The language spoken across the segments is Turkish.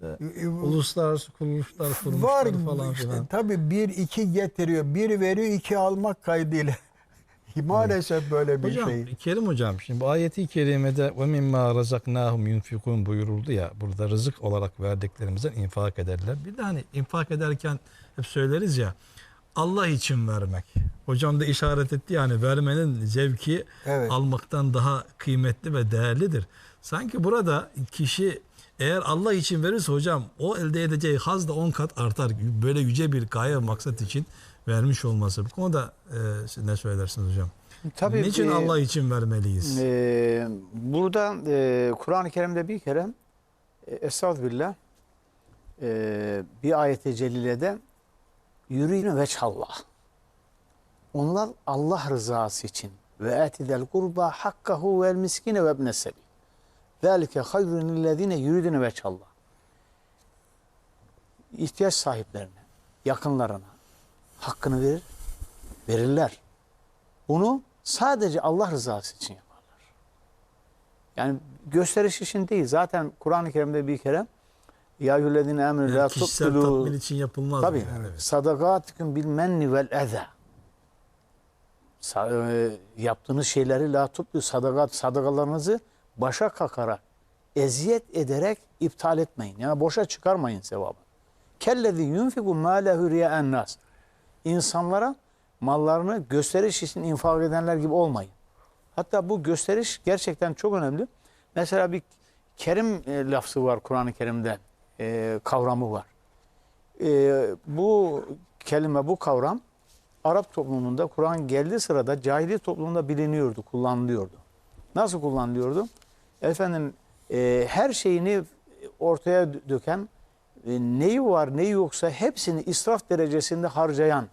işte E, uluslararası kuruluşlar kurmuşlar Var falan işte filan. tabii bir iki getiriyor. Bir veriyor iki almak kaydıyla. Maalesef böyle bir Hocam, şey. Kerim hocam şimdi bu ayeti kerimede ve mimma razaknahum yunfikun buyuruldu ya burada rızık olarak verdiklerimizden infak ederler. Bir de hani infak ederken hep söyleriz ya Allah için vermek. Hocam da işaret etti yani vermenin zevki Evet. almaktan daha kıymetli ve değerlidir. Sanki burada kişi eğer Allah için verirse hocam o elde edeceği haz da 10 kat artar. Böyle yüce bir gaye ve maksat için vermiş olması. Bu konuda e, siz ne söylersiniz hocam? Tabii Niçin e, Allah için vermeliyiz? e, burada e, Kur'an-ı Kerim'de bir kere e, Estağfirullah e, bir ayet-i celilede yürüyün veçhallah. Onlar Allah rızası için ve etidel kurba hakkahu vel miskine ve ibne sebil. Zalike hayrun lillezine yuridune veçhallah. İhtiyaç sahiplerine, yakınlarına hakkını verir, verirler. Bunu sadece Allah rızası için yaparlar. Yani gösteriş için değil. Zaten Kur'an-ı Kerim'de bir kere ya yüllezine emri la kişisel tubtilu tatmin için yapılmaz. Tabii. yani, evet. Sadakatikum bil menni vel eza. Sa- e, yaptığınız şeyleri la tubtilu sadakat sadakalarınızı başa kakarak eziyet ederek iptal etmeyin. Yani boşa çıkarmayın sevabı. Kellezi yunfiku mâlehu riyaen nas. İnsanlara mallarını gösteriş için infak edenler gibi olmayın. Hatta bu gösteriş gerçekten çok önemli. Mesela bir kerim e, lafzı var Kur'an-ı Kerim'de e, kavramı var. E, bu kelime, bu kavram Arap toplumunda Kur'an geldiği sırada cahili toplumunda biliniyordu, kullanılıyordu. Nasıl kullanılıyordu? Efendim e, her şeyini ortaya döken, e, neyi var neyi yoksa hepsini israf derecesinde harcayan,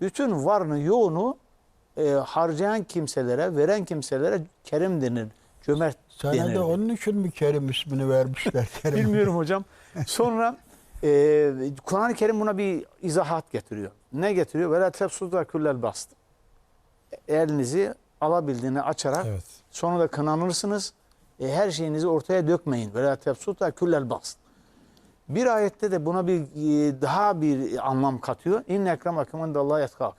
bütün varını yoğunu e, harcayan kimselere, veren kimselere kerim denir, cömert Sana denir. da onun için mi Kerim ismini vermişler? Kerim. Bilmiyorum hocam. Sonra e, Kur'an-ı Kerim buna bir izahat getiriyor. Ne getiriyor? Vela tefsuda küllel bast. Elinizi alabildiğini açarak Evet. sonra da kınanırsınız. E, her şeyinizi ortaya dökmeyin. Vela tefsuda küllel bast. Bir ayette de buna bir e, daha bir anlam katıyor. İnne ekremakum indallahi yetkakum.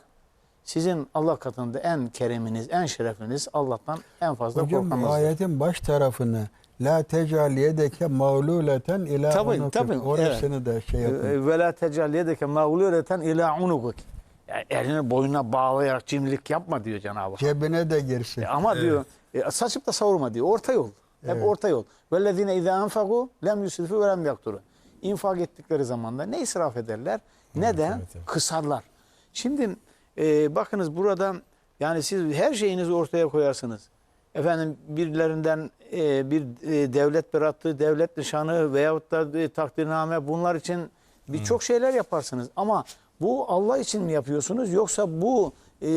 Sizin Allah katında en keriminiz, en şerefiniz Allah'tan en fazla Hocam korkanınızdır. ayetin baş tarafını La tecal yedeke mağluleten ila Tabii, unukik. tabii, Orasını da şey yapın. E, Ve la tecalliyedeke mağluleten ila unukuk. Yani elini boynuna bağlayarak cimrilik yapma diyor Cenab-ı Hak. Cebine de girsin. E, ama diyor e, saçıp da savurma diyor. Orta yol. Hep Evet. orta yol. Vellezine izâ enfaku lem yusrifu ve lem yakturu. İnfak ettikleri zamanda ne israf ederler ne de kısarlar. Şimdi e, bakınız burada yani siz her şeyinizi ortaya koyarsınız. Efendim birilerinden e, bir e, devlet bıraktığı devlet nişanı veyahut da e, takdirname bunlar için birçok şeyler yaparsınız. Ama bu Allah için mi yapıyorsunuz yoksa bu e,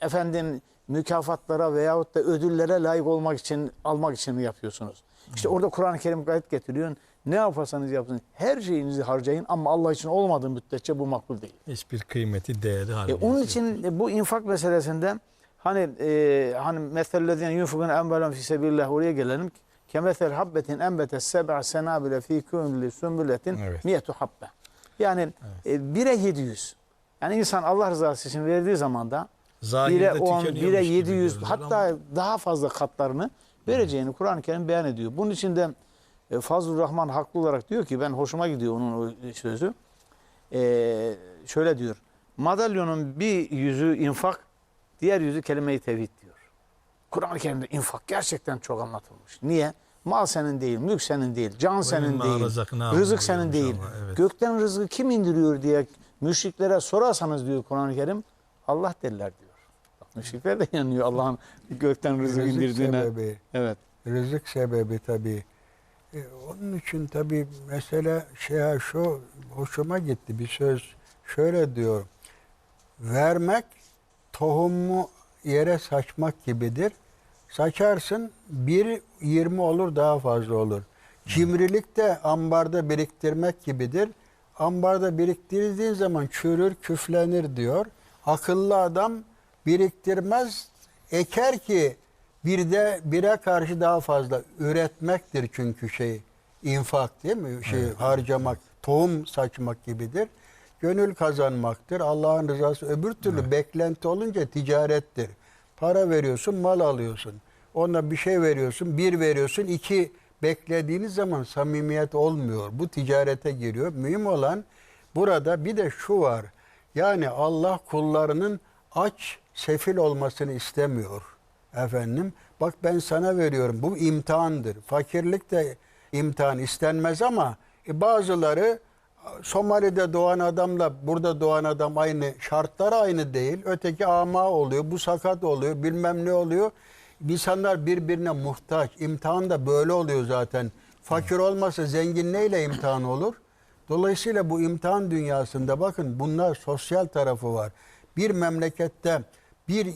efendim mükafatlara veyahut da ödüllere layık olmak için almak için mi yapıyorsunuz? İşte orada Kur'an-ı Kerim gayet getiriyor. Ne yaparsanız yapın her şeyinizi harcayın ama Allah için olmadığı müddetçe bu makbul değil. Hiçbir kıymeti, değeri E, haline onun için e, bu infak meselesinde hani e, hani mesellezine yunfikun enbelen fi sebillah oraya gelelim. Kemesel habbetin enbete seb'a senabile fi kulli sümbületin Evet. miyetu habbe. Yani e, bire 700. Yani insan Allah rızası için verdiği zaman da Zahirde bire 10, tükeniyormuş bire gibi 700 görünür hatta ama daha fazla katlarını vereceğini Kur'an-ı Kerim beyan ediyor. Bunun için de e, Fazlur Rahman haklı olarak diyor ki ben hoşuma gidiyor onun o sözü. E, şöyle diyor. Madalyonun bir yüzü infak, diğer yüzü kelime-i tevhid diyor. Kur'an-ı Kerim'de infak gerçekten çok anlatılmış. Niye? Mal senin değil, mülk senin değil, can senin değil, rızık senin değil. Allah, evet. Gökten rızkı kim indiriyor diye müşriklere sorarsanız diyor Kur'an-ı Kerim, Allah derler diyor. Müşrikler de yanıyor Allah'ın gökten rızık, Rızık indirdiğine. sebebi. Evet. Rızık sebebi tabii. E, onun için tabii mesela şey şu hoşuma gitti bir söz şöyle diyor. Vermek tohumu yere saçmak gibidir. Saçarsın bir yirmi olur daha fazla olur. Cimrilik de ambarda biriktirmek gibidir. Ambarda biriktirdiğin zaman çürür, küflenir diyor. Akıllı adam biriktirmez, eker ki bir de bire karşı daha fazla üretmektir çünkü şey. infak değil mi? Şey harcamak, tohum saçmak gibidir. Gönül kazanmaktır. Allah'ın rızası öbür türlü beklenti olunca ticarettir. Para veriyorsun, mal alıyorsun. Ona bir şey veriyorsun, bir veriyorsun, iki beklediğiniz zaman samimiyet olmuyor. Bu ticarete giriyor. Mühim olan burada bir de şu var. Yani Allah kullarının aç, sefil olmasını istemiyor. Efendim, bak ben sana veriyorum. Bu imtihandır. Fakirlik de imtihan istenmez ama e, bazıları Somali'de doğan adamla burada doğan adam aynı, şartlar aynı değil. Öteki ama oluyor, bu sakat oluyor, bilmem ne oluyor. İnsanlar birbirine muhtaç. İmtihan da böyle oluyor zaten. Fakir olmasa zengin neyle imtihan olur? Dolayısıyla bu imtihan dünyasında bakın bunlar sosyal tarafı var. Bir memlekette bir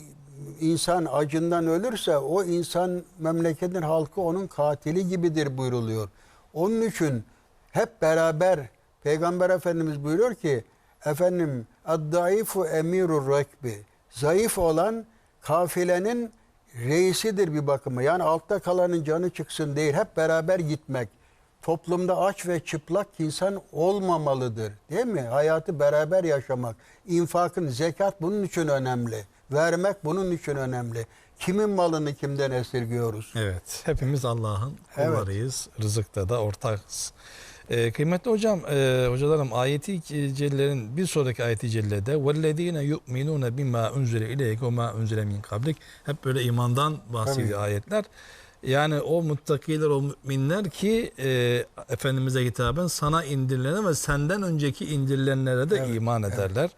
insan acından ölürse o insan memleketin halkı onun katili gibidir buyruluyor. Onun için hep beraber Peygamber Efendimiz buyuruyor ki efendim ad-daifu emirur rekbi. Zayıf olan kafilenin reisidir bir bakıma. Yani altta kalanın canı çıksın değil. Hep beraber gitmek. Toplumda aç ve çıplak insan olmamalıdır. Değil mi? Hayatı beraber yaşamak. İnfakın, zekat bunun için önemli Vermek bunun için önemli. Kimin malını kimden esirgiyoruz? Evet. Hepimiz Allah'ın Evet. kullarıyız. Rızıkta da ortakız. Ee, kıymetli hocam, e, hocalarım ayeti cellerin bir sonraki ayeti cellede وَالَّذ۪ينَ يُؤْمِنُونَ بِمَا اُنْزِلَ اِلَيْكَ وَمَا اُنْزِلَ مِنْ قَبْلِكَ Hep böyle imandan bahsediyor ayetler. Yani o muttakiler, o müminler ki e, Efendimiz'e hitaben sana indirilene ve senden önceki indirilenlere de Evet, iman evet. ederler.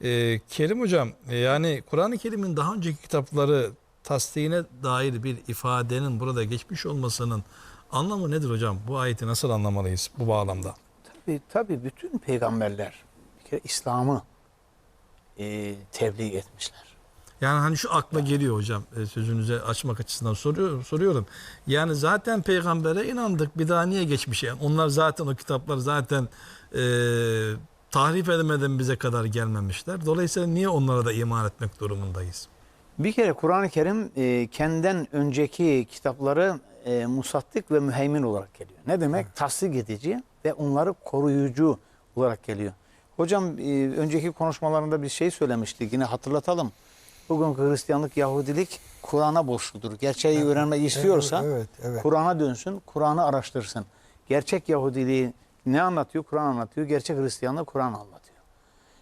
Buyuruluyor. E, Kerim hocam e, yani Kur'an-ı Kerim'in daha önceki kitapları tasdikine dair bir ifadenin burada geçmiş olmasının anlamı nedir hocam? Bu ayeti nasıl anlamalıyız bu bağlamda? Tabii, tabii bütün peygamberler bir kere İslam'ı e, tebliğ etmişler. Yani hani şu akla geliyor hocam e, sözünüze açmak açısından soruyorum, soruyorum. Yani zaten peygambere inandık bir daha niye geçmiş? Yani onlar zaten o kitaplar zaten e, tahrif edemeden bize kadar gelmemişler. Dolayısıyla niye onlara da iman etmek durumundayız? Bir kere Kur'an-ı Kerim e, kendinden önceki kitapları e, musattık ve müheymin olarak geliyor. Ne demek? Tasdik edici ve onları koruyucu olarak geliyor. Hocam e, önceki konuşmalarında bir şey söylemiştik. Yine hatırlatalım. Bugünkü Hristiyanlık, Yahudilik Kur'an'a borçludur. Gerçeği öğrenmek istiyorsa Evet, evet. Kur'an'a dönsün, Kur'an'ı araştırsın. Gerçek Yahudiliği ne anlatıyor? Kur'an anlatıyor. Gerçek Hristiyanlığı Kur'an anlatıyor.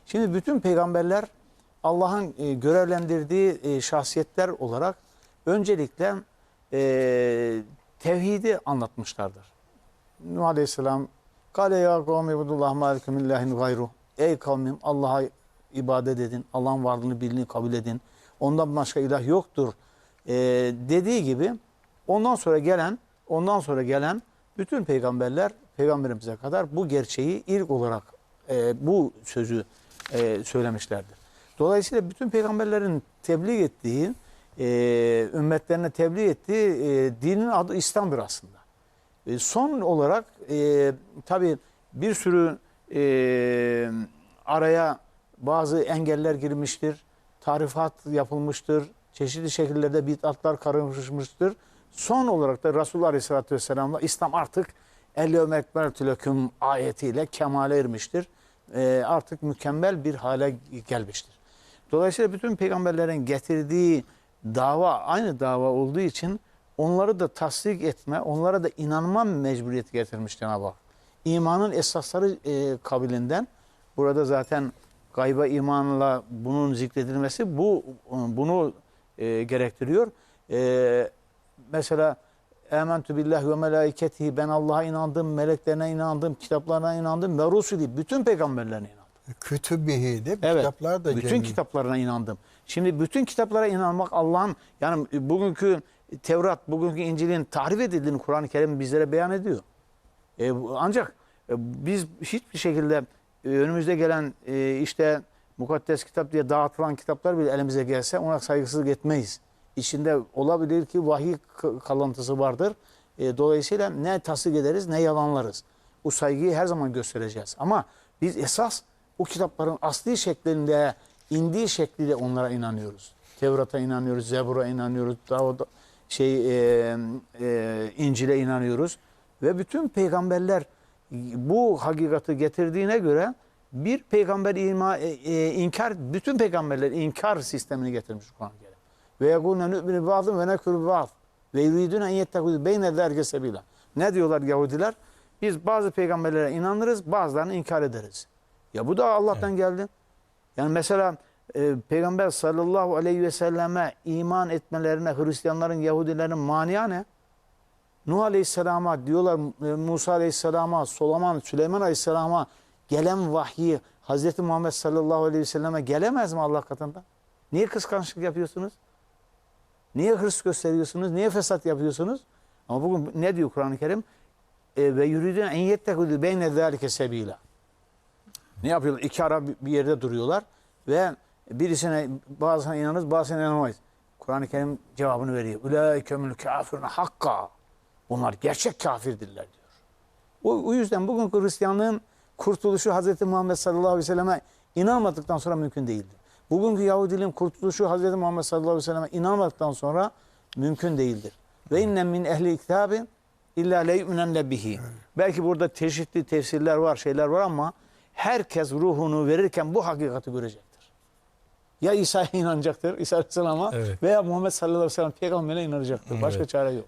Şimdi bütün peygamberler Allah'ın e, görevlendirdiği e, şahsiyetler olarak öncelikle e, tevhidi anlatmışlardır. Nuh Aleyhisselam Kale ya kavmi ibudullah malikum millahin gayru. Ey kavmim Allah'a ibadet edin. Allah'ın varlığını bildiğini kabul edin. Ondan başka ilah yoktur. E, dediği gibi ondan sonra gelen ondan sonra gelen bütün peygamberler peygamberimize kadar bu gerçeği ilk olarak e, bu sözü e, söylemişlerdir. Dolayısıyla bütün peygamberlerin tebliğ ettiği, e, ümmetlerine tebliğ ettiği e, dinin adı İslam'dır aslında. E, son olarak e, tabi bir sürü e, araya bazı engeller girmiştir. Tarifat yapılmıştır. Çeşitli şekillerde bid'atlar karışmıştır. Son olarak da Resulullah Aleyhisselatü Vesselam'la İslam artık El-Yevme Ekbertü Leküm ayetiyle kemale ermiştir. E, artık mükemmel bir hale gelmiştir. Dolayısıyla bütün peygamberlerin getirdiği dava aynı dava olduğu için onları da tasdik etme, onlara da inanma mecburiyeti getirmiş Cenab-ı Hak. İmanın esasları e, kabilinden burada zaten gayba imanla bunun zikredilmesi bu bunu e, gerektiriyor. E, mesela Ementü billahi ve melaiketihi ben Allah'a inandım, meleklerine inandım, kitaplarına inandım ve rusuli bütün peygamberlerine inandım. Kütübihi değil mi? Evet. Kitaplar da bütün cemi. kitaplarına inandım. Şimdi bütün kitaplara inanmak Allah'ın yani bugünkü Tevrat, bugünkü İncil'in tahrif edildiğini Kur'an-ı Kerim bizlere beyan ediyor. E, ancak e, biz hiçbir şekilde e, önümüzde gelen e, işte mukaddes kitap diye dağıtılan kitaplar bile elimize gelse ona saygısızlık etmeyiz. İçinde olabilir ki vahiy kalıntısı vardır. E, dolayısıyla ne tasdik ederiz ne yalanlarız. Bu saygıyı her zaman göstereceğiz. Ama biz esas o kitapların asli şeklinde indiği şekliyle onlara inanıyoruz. Tevrat'a inanıyoruz, Zebur'a inanıyoruz, Davud şey e, e, İncil'e inanıyoruz. Ve bütün peygamberler bu hakikati getirdiğine göre bir peygamber ima, e, e, inkar, bütün peygamberler inkar sistemini getirmiş Kerim. Ve yekulne nü'minu ba'dın ve nekuru ba'd. Ve yuridun en yettekûdü beyne zâlike sebîlâ. Ne diyorlar Yahudiler? Biz bazı peygamberlere inanırız, bazılarını inkar ederiz. Ya bu da Allah'tan geldi. Yani mesela e, Peygamber sallallahu aleyhi ve selleme iman etmelerine Hristiyanların, Yahudilerin mania ne? Nuh aleyhisselama diyorlar e, Musa aleyhisselama, Sulaman, Süleyman aleyhisselama gelen vahyi Hazreti Muhammed sallallahu aleyhi ve selleme gelemez mi Allah katında? Niye kıskançlık yapıyorsunuz? Niye hırs gösteriyorsunuz? Niye fesat yapıyorsunuz? Ama bugün ne diyor Kur'an-ı Kerim? E, ve yuridun en yettekudü beyne zâlike sebîlâ. Ne yapıyorlar? İki ara bir- yerde duruyorlar ve birisine bazısına inanırız, bazısına inanamayız. Kur'an-ı Kerim cevabını veriyor. Ulaikemül kafirun hakka. Bunlar gerçek kafirdirler diyor. O, o yüzden bugün Hristiyanlığın kurtuluşu Hz. Muhammed sallallahu aleyhi ve selleme inanmadıktan sonra mümkün değildir. Bugünkü Yahudiliğin kurtuluşu Hz. Muhammed sallallahu aleyhi ve selleme inanmadıktan sonra mümkün değildir. Ve inne min ehli kitabı illa ley'minenne bihi. Belki burada çeşitli tefsirler var, şeyler var ama herkes ruhunu verirken bu hakikati görecektir. Ya İsa'ya inanacaktır, İsa Aleyhisselam'a Evet. veya Muhammed sallallahu aleyhi ve sellem peygamberine inanacaktır. Başka Evet. çare yok.